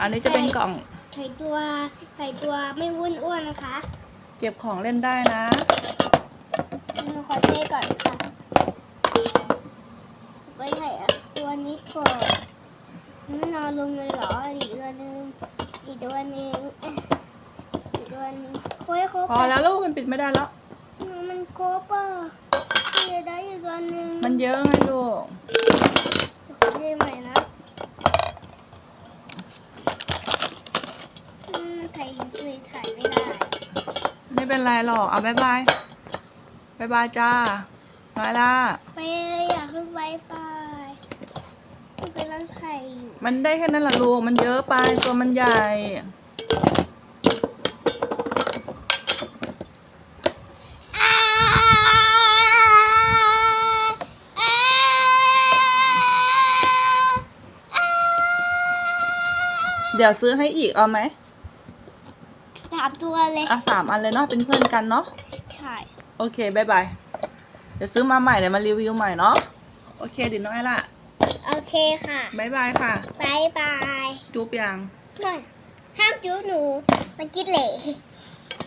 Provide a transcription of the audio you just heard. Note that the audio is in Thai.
อันนี้จะเป็นกล่องไข่ตัวไข่ตัวไม่วุ้นอ้วนนะคะ เก็บของเล่นได้นะหนูขอเทก่อนค่ะไว้ไข่อะตัวนี้ก่อนนอนลงเลยเหรออีกตัวหนึงอีกตัวหนึงเอ๊ะอีกตัวหนึงโค้ยโค้พอแล้วลูกมันปิดไม่ได้แล้วมันโคบอะเดี๋ยวได้อีกตัวหนึงมันเยอะไงลูกขอเทใหม่นะอืมไข่เลย ถ่ายไม่ได้ไม่เป็นไรหรอกเอาบายบายบายบายจ้ามาล่ะไปเลยอยากขึ้นไวไฟมันเป็นร้านไข่อยู่มันได้แค่นั้นแหละลูกมันเยอะไปตัวมันใหญ่อ้าอ้าอ้าเดี๋ยวซื้อให้อีกเอาไหม สามตัวเลย อะสามอันเลยเนาะเป็นเพื่อนกันเนาะใช่ โอเคบายบายเดี๋ยวซื้อมาใหม่เดี๋ยวมารีวิวใหม่เนาะโอเคดิน้อยล่ะโอเคค่ะบายบายค่ะบายบายจูบยังไม่ห้ามจูบหนู มันคิดเหล่